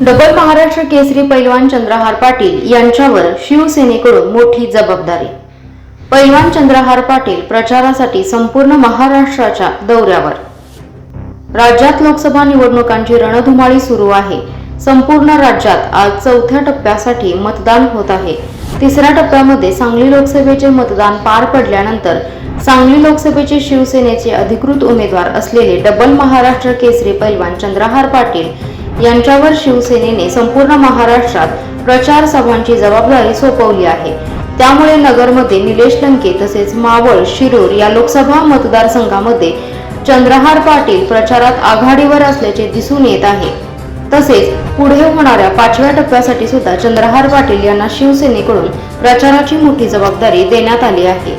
Double Maharashtra Kesari पैलवान चंद्रहार पाटील यांच्यावर शिवसेनेकडून मोठी जबाबदारी. पैलवान चंद्रहार पाटील प्रचारासाठी संपूर्ण महाराष्ट्राच्या दौऱ्यावर. राज्यात लोकसभा निवडणुकांची रणधुमाळी सुरू आहे. संपूर्ण राज्यात आज चौथ्या टप्प्यासाठी मतदान होत आहे. तिसऱ्या टप्प्यामध्ये सांगली लोकसभेचे मतदान पार पडल्यानंतर सांगली लोकसभेचे शिवसेनेचे अधिकृत उमेदवार असलेले डबल महाराष्ट्र केसरी पैलवान चंद्रहार पाटील यांच्यावर शिवसेनेने संपूर्ण महाराष्ट्रात प्रचार सभांची जबाबदारी सोपवली आहे. त्यामुळे नगरमध्ये निलेश लंके तसेच मावळ शिरूर या लोकसभा मतदारसंघामध्ये चंद्रहार पाटील प्रचारात आघाडीवर असल्याचे दिसून येत आहे. तसेच पुढे होणाऱ्या पाचव्या टप्प्यासाठी सुद्धा चंद्रहार पाटील यांना शिवसेनेकडून प्रचाराची मोठी जबाबदारी देण्यात आली आहे.